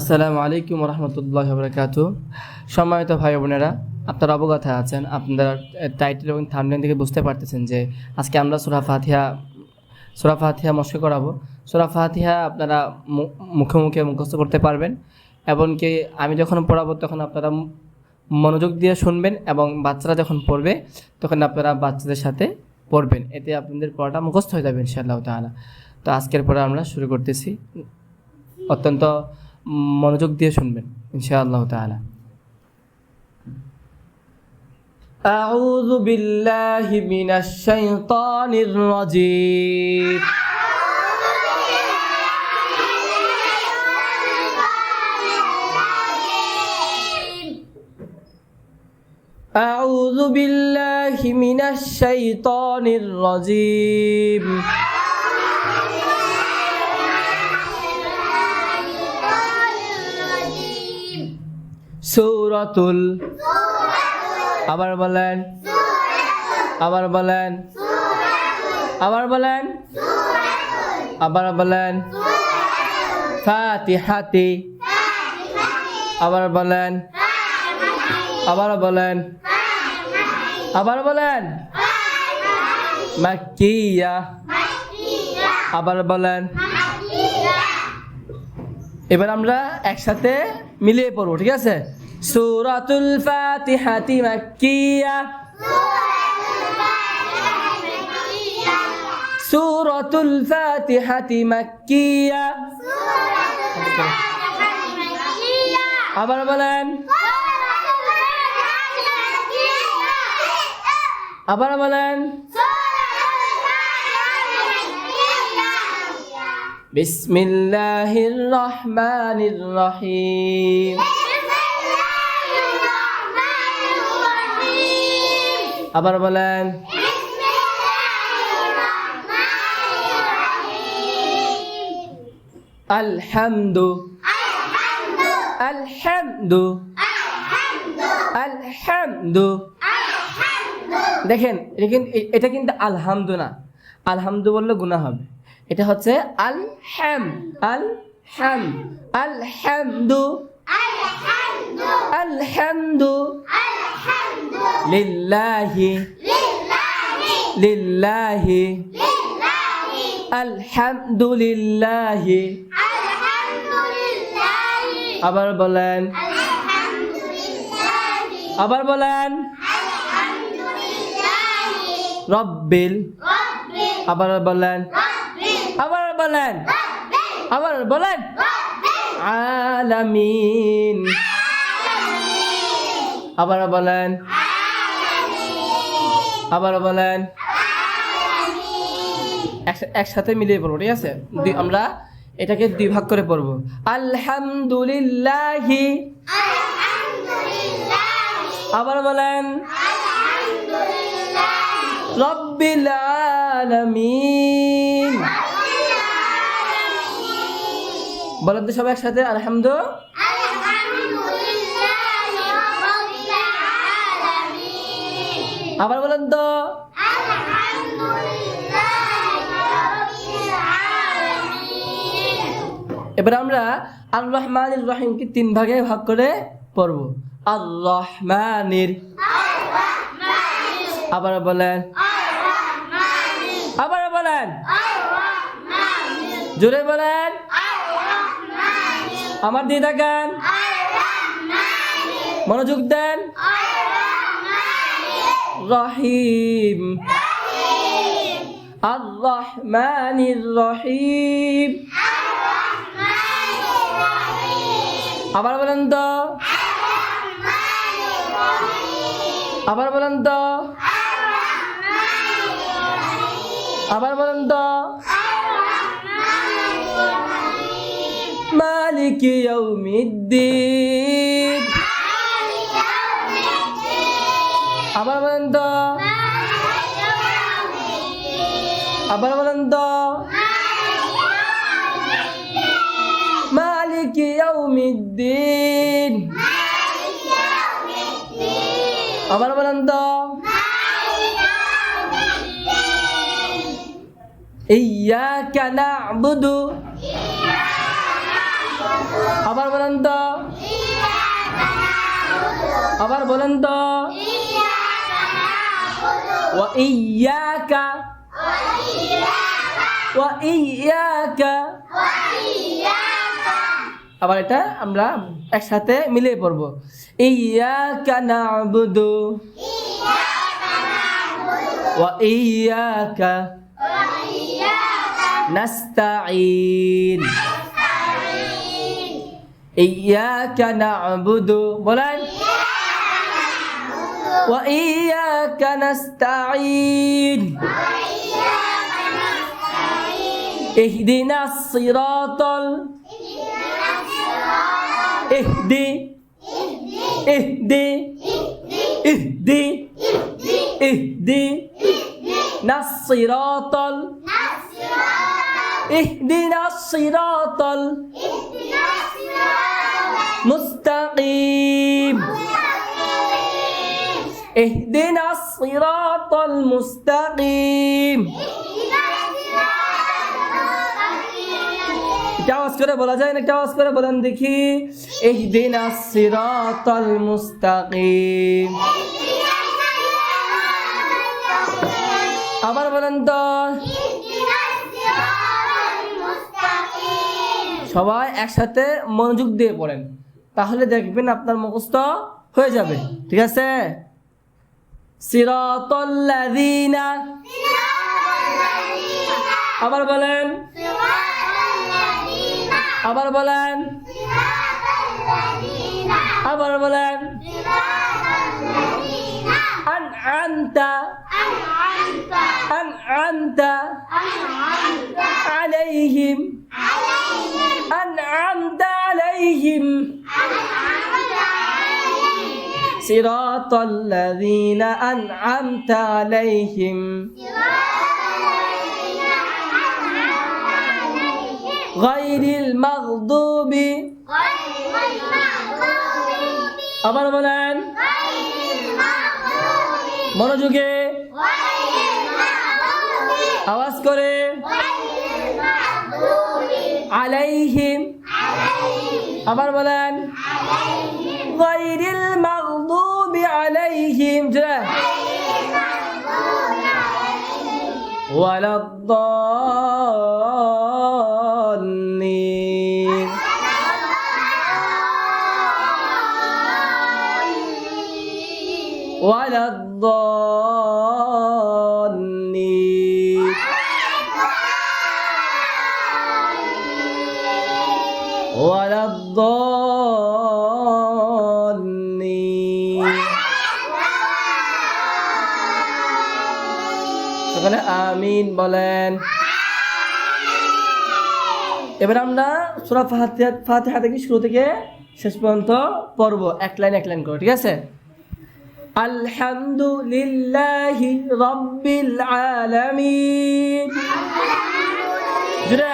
আসসালামু আলাইকুম রহমতুল্লাহ বরকাত সম্মানিত ভাই বোনেরা, আপনারা অবগত আছেন, আপনারা টাইটেল এবং থামলেন থেকে বুঝতে পারতেছেন যে আজকে আমরা সুরা ফাতিহা সুরা ফাতিহা মস্ক করাবো। সুরা ফাতিহা আপনারা মুখে মুখে মুখস্থ করতে পারবেন, এমনকি আমি যখন পড়াবো তখন আপনারা মনোযোগ দিয়ে শুনবেন এবং বাচ্চারা যখন পড়বে তখন আপনারা বাচ্চাদের সাথে পড়বেন। এতে আপনাদের পড়াটা মুখস্থ হয়ে যাবে ইনশাআল্লাহ তো আজকের পরে আমরা শুরু করতেছি। অত্যন্ত মনোযোগ দিয়ে শুনবেন ইনশাআল্লাহ তাআলা أعوذ بالله من الشيطان الرجيم أعوذ بالله من الشيطان الرجيم সূরাতুল আবার বলেন। আবার বলেন। আবার বলেন। আবার বলেন। ফাতিহাতি। আবার বলেন। আবার বলেন। আবার বলেন। মাক্কিয়া। আবার বলেন। এবার আমরা একসাথে মিলিয়ে পড়ব ঠিক আছে? সূরাতুল ফাতিহাতি মাক্কিয়া সূরাতুল ফাতিহাতি মাক্কিয়া আবার বলেন আবার বলেন বিসমিল্লাহির রহমানির রহিম আবার বলেন। আলহামদু। আলহামদু। আলহামদু। দেখেন এটা কিন্তু এটা কিন্তু আলহামদু না। আলহামদু বললে গুণা হবে। এটা হচ্ছে আল হ্যাম আল হ্যাম আলহামদু। আলহামদু। লিল্লাহি। লিল্লাহি। আলহামদুলিল্লাহি। আবার বলেন। আবার বলেন। রব্বিল। আবার বলেন। আবার বলেন। আবার বলেন। আলামিন। আবার বলেন। আবার বলেন। একসা- একসাথে মিলিয়ে পড়ব, ঠিক আছে? আমরা এটাকে দুই ভাগ করে পড়ব। আলহামদুলিল্লাহি। আবার বলেন। রব্বিল আলামিন। বলেন তো সবাই একসাথে, আলহামদু আবার বলেন তো। এবার আমরা আর রহমানির রহিমকে তিন ভাগে ভাগ করে পড়ব। আর রহমানির আবার বলেন। আবার বলেন। জোরে বলেন। আমার দিয়ে থাকেন। মনোযোগ দেন। রহিম আর রহমানির রহিম আবার বলেন তো। আবার বলেন তো। আবার বলেন তো। মালিক ইয়াউমিদ্দিন। আবার বলেন তো। আবার বলেন তো। মালিক ইয়াউমিদ্দিন। আবার বলেন তো। ইyyaka na'budu আবার বলেন তো। আবার বলেন তো। ওয়া ইয়াকা আবার এটা আমরা একসাথে মিলিয়ে পড়ব। ইয়াকা নাবুদু ওয়া ইয়াকা নাস্তাঈন ইয়াকা নাবুদু বলেন وإياك نستعين. وإياك اهدنا الصراط ال... اهدي اهدي اهدي اهدي نصراط ال... اهدنا الصراط ال... সিরাতাল মুস্তাকিম। আওয়াজ করে বলা যায় না? আওয়াজ করে বলেন দেখি। মুস্তাকিম। আবার বলেন তো। সবাই একসাথে মনোযোগ দিয়ে পড়েন। তাহলে দেখবেন আপনার মুখস্থ হয়ে যাবে। ঠিক আছে? সিরাতাল্লাযিনা আবার বলেন আবার বলেন আবার বলেন আনআমতা আনআমতা عليهم أنعمت صراط الذين أنعمت عليهم غير المغضوب আবার বলেন মনোযোগে আওয়াজ করে আলাইহিম আবার বলেন المغضوب عليهم. ولا الضالين. ولا الضالين. ولا الضالين. সকলে আমিন বলেন। এবার আমরা সুরা ফাতিহা থেকে শুরু থেকে শেষ পর্যন্ত পড়ব। এক লাইন এক লাইন করে, ঠিক আছে? আলহামদুলিল্লাহি রব্বিল আলামিন। জুড়ে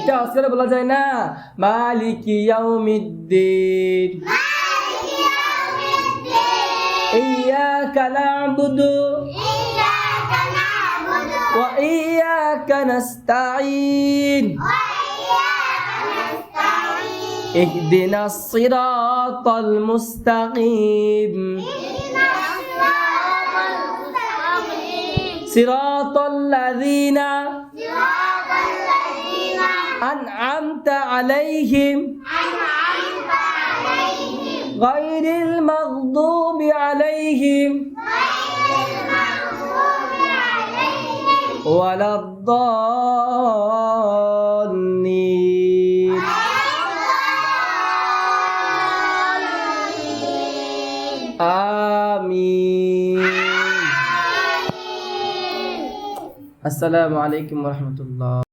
এটা আজকাল বলা যায় না মালিক ইয়াউমিদ্দিন ইyyaka na'budu wa iyyaka nasta'in اهدنا الصراط المستقيم صراط الذين أنعمت عليهم. غير المغضوب عليهم. ولا الضالين. آمين. السلام عليكم ورحمة الله.